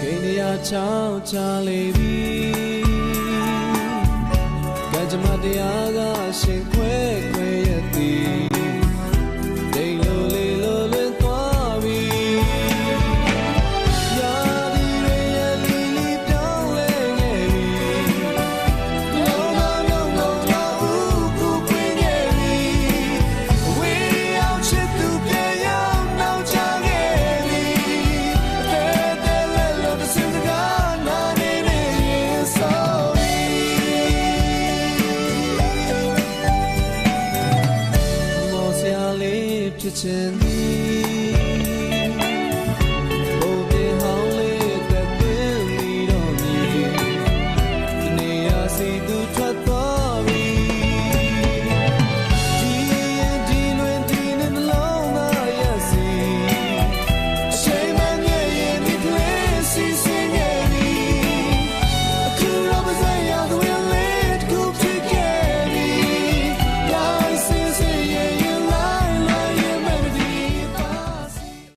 ကိန်းရချောင်းချလေပြီကကြမ္မတရားကရှင်ခ ဖြစ်ခြင်းသည်